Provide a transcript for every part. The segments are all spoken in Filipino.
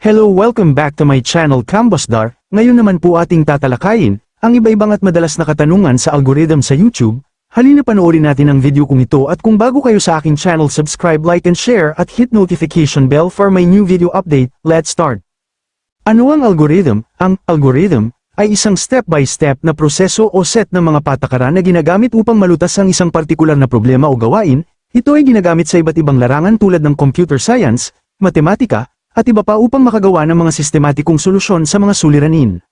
Hello welcome back to my channel Cambosdar, ngayon naman po ating tatalakayin, ang iba-ibang at madalas na katanungan sa algorithm sa YouTube, halina panoorin natin ang video kong ito at kung bago kayo sa aking channel subscribe like and share at hit notification bell for my new video update, let's start. Ano ang algorithm? Ang algorithm ay isang step-by-step na proseso o set ng mga patakaran na ginagamit upang malutas ang isang partikular na problema o gawain, ito ay ginagamit sa iba't ibang larangan tulad ng computer science, matematika, at iba pa upang makagawa ng mga sistematikong solusyon sa mga suliranin.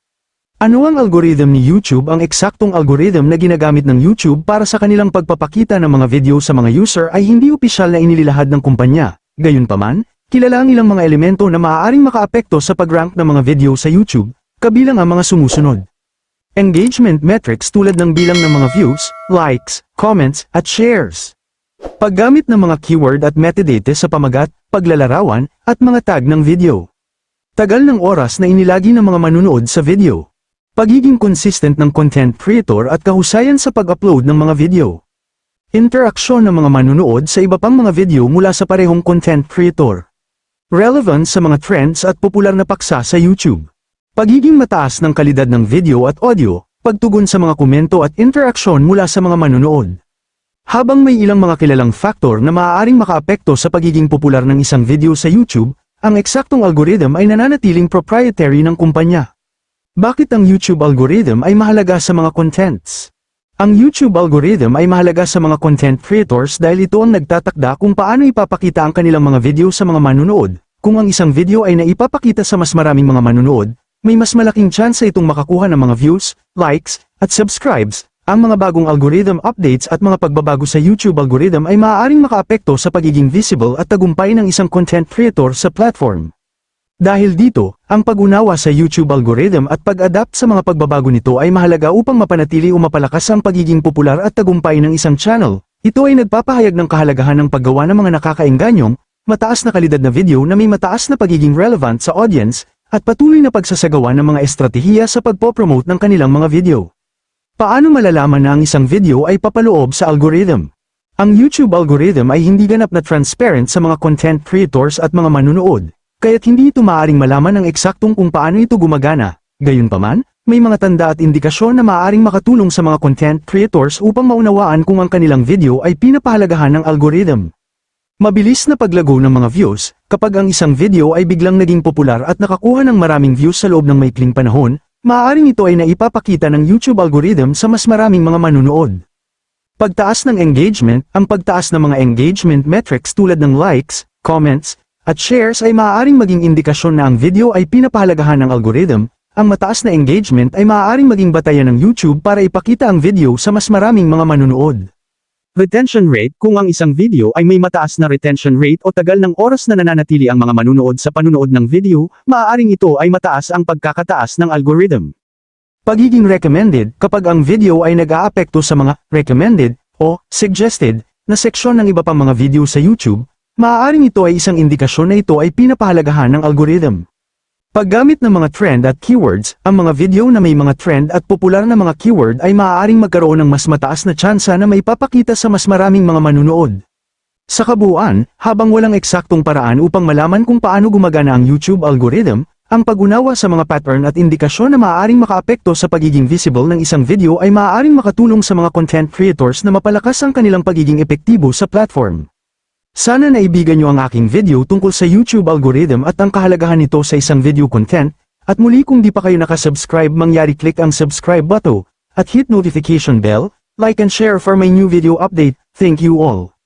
Ano ang algorithm ni YouTube? Ang eksaktong algorithm na ginagamit ng YouTube para sa kanilang pagpapakita ng mga video sa mga user ay hindi opisyal na inililahad ng kumpanya. Gayunpaman, kilala ang ilang mga elemento na maaaring makaapekto sa pag-rank ng mga video sa YouTube, kabilang ang mga sumusunod. Engagement metrics tulad ng bilang ng mga views, likes, comments, at shares. Paggamit ng mga keyword at metadata sa pamagat, paglalarawan, at mga tag ng video. Tagal ng oras na inilagi ng mga manunood sa video. Pagiging consistent ng content creator at kahusayan sa pag-upload ng mga video. Interaksyon ng mga manunood sa iba pang mga video mula sa parehong content creator. Relevance sa mga trends at popular na paksa sa YouTube. Pagiging mataas ng kalidad ng video at audio, pagtugon sa mga komento at interaksyon mula sa mga manunood. Habang may ilang mga kilalang factor na maaaring makaapekto sa pagiging popular ng isang video sa YouTube, ang eksaktong algorithm ay nananatiling proprietary ng kumpanya. Bakit ang YouTube algorithm ay mahalaga sa mga contents? Ang YouTube algorithm ay mahalaga sa mga content creators dahil ito ang nagtatakda kung paano ipapakita ang kanilang mga video sa mga manunood. Kung ang isang video ay naipapakita sa mas maraming mga manunood, may mas malaking tsansa itong makakuha ng mga views, likes, at subscribes, ang mga bagong algorithm updates at mga pagbabago sa YouTube algorithm ay maaaring makaapekto sa pagiging visible at tagumpay ng isang content creator sa platform. Dahil dito, ang pag-unawa sa YouTube algorithm at pag-adapt sa mga pagbabago nito ay mahalaga upang mapanatili o mapalakas ang pagiging popular at tagumpay ng isang channel. Ito ay nagpapahayag ng kahalagahan ng paggawa ng mga nakakaenganyong, mataas na kalidad na video na may mataas na pagiging relevant sa audience, at patuloy na pagsasagawa ng mga estratehiya sa pagpopromote ng kanilang mga video. Paano malalaman na ang isang video ay papaloob sa algorithm? Ang YouTube algorithm ay hindi ganap na transparent sa mga content creators at mga manunood, kaya't hindi ito maaring malaman ng eksaktong kung paano ito gumagana. Gayunpaman, may mga tanda at indikasyon na maaaring makatulong sa mga content creators upang maunawaan kung ang kanilang video ay pinapahalagahan ng algorithm. Mabilis na paglago ng mga views, kapag ang isang video ay biglang naging popular at nakakuha ng maraming views sa loob ng maikling panahon, Maaaring ito ay naipapakita ng YouTube algorithm sa mas maraming mga manunood. Pagtaas ng engagement, ang pagtaas ng mga engagement metrics tulad ng likes, comments, at shares ay maaaring maging indikasyon na ang video ay pinapahalagahan ng algorithm, ang mataas na engagement ay maaaring maging batayan ng YouTube para ipakita ang video sa mas maraming mga manunood. Retention rate Kung ang isang video ay may mataas na retention rate o tagal ng oras na nananatili ang mga manunood sa panunood ng video, maaaring ito ay mataas ang pagkakataas ng algorithm. Pagiging recommended Kapag ang video ay nag-aapekto sa mga recommended o suggested na seksyon ng iba pang mga video sa YouTube, maaaring ito ay isang indikasyon na ito ay pinapahalagahan ng algorithm. Paggamit ng mga trend at keywords, ang mga video na may mga trend at popular na mga keyword ay maaaring magkaroon ng mas mataas na tsansa na may papakita sa mas maraming mga manunood. Sa kabuuan, habang walang eksaktong paraan upang malaman kung paano gumagana ang YouTube algorithm, ang pag-unawa sa mga pattern at indikasyon na maaaring makaapekto sa pagiging visible ng isang video ay maaaring makatulong sa mga content creators na mapalakas ang kanilang pagiging epektibo sa platform. Sana naibigan nyo ang aking video tungkol sa YouTube algorithm at ang kahalagahan nito sa isang video content, at muli kung di pa kayo nakasubscribe mangyari click ang subscribe button, at hit notification bell, like and share for my new video update, thank you all.